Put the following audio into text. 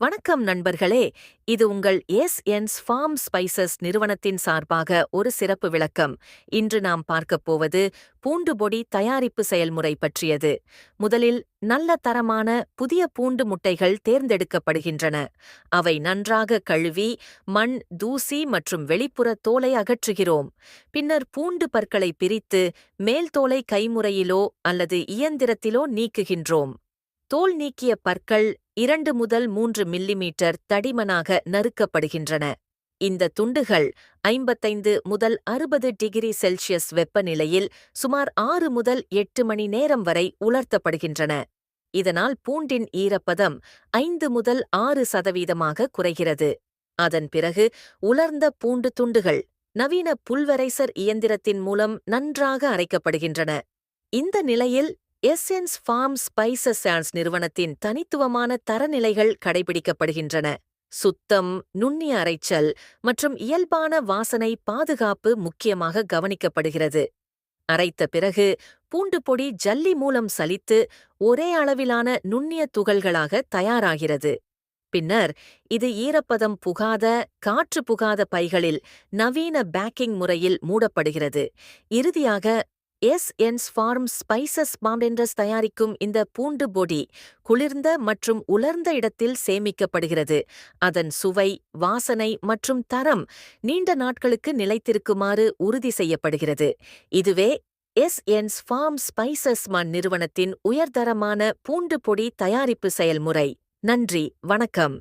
வணக்கம் நண்பர்களே. இது உங்கள் எஸ் என்ஸ் ஃபார்ம் ஸ்பைசஸ் நிறுவனத்தின் சார்பாக ஒரு சிறப்பு விளக்கம். இன்று நாம் பார்க்கப் போவது பூண்டு பொடி தயாரிப்பு செயல்முறை பற்றியது. முதலில் நல்ல தரமான புதிய பூண்டு முட்டைகள் தேர்ந்தெடுக்கப்படுகின்றன. அவை நன்றாக கழுவி மண் தூசி மற்றும் வெளிப்புற தோலை அகற்றுகிறோம். பின்னர் பூண்டு பற்களை பிரித்து மேல் தோலை கைமுறையிலோ அல்லது இயந்திரத்திலோ நீக்குகின்றோம். தோல் நீக்கிய பற்கள் இரண்டு முதல் மூன்று மில்லிமீட்டர் தடிமனாக நறுக்கப்படுகின்றன. இந்த துண்டுகள் ஐம்பத்தைந்து முதல் அறுபது டிகிரி செல்சியஸ் வெப்பநிலையில் சுமார் ஆறு முதல் எட்டு மணி நேரம் வரை உலர்த்தப்படுகின்றன. இதனால் பூண்டின் ஈரப்பதம் ஐந்து முதல் ஆறு சதவீதமாக குறைகிறது. அதன் பிறகு உலர்ந்த பூண்டு துண்டுகள் நவீன புல்வரைசர் இயந்திரத்தின் மூலம் நன்றாக அரைக்கப்படுகின்றன. இந்த நிலையில் எஸ்என்ஸ் ஃபார்ம் ஸ்பைசஸ் சான்ஸ் நிறுவனத்தின் தனித்துவமான தரநிலைகள் கடைபிடிக்கப்படுகின்றன. சுத்தம் நுண்ணிய அரைச்சல் மற்றும் இயல்பான வாசனை பாதுகாப்பு முக்கியமாக கவனிக்கப்படுகிறது. அரைத்த பிறகு பூண்டு பொடி ஜல்லி மூலம் சலித்து ஒரே அளவிலான நுண்ணிய துகள்களாக தயாராகிறது. பின்னர் இது ஈரப்பதம் புகாத காற்று புகாத பைகளில் நவீன பேக்கிங் முறையில் மூடப்படுகிறது. இறுதியாக எஸ் என்ஸ் ஃபார்ம் ஸ்பைசஸ் மாண்டெண்டஸ் தயாரிக்கும் இந்த பூண்டு பொடி குளிர்ந்த மற்றும் உலர்ந்த இடத்தில் சேமிக்கப்படுகிறது. அதன் சுவை வாசனை மற்றும் தரம் நீண்ட நாட்களுக்கு நிலைத்திருக்குமாறு உறுதி செய்யப்படுகிறது. இதுவே எஸ் என்ஸ் ஃபார்ம் ஸ்பைசஸ் மண் நிறுவனத்தின் உயர்தரமான பூண்டு பொடி தயாரிப்பு செயல்முறை. நன்றி வணக்கம்.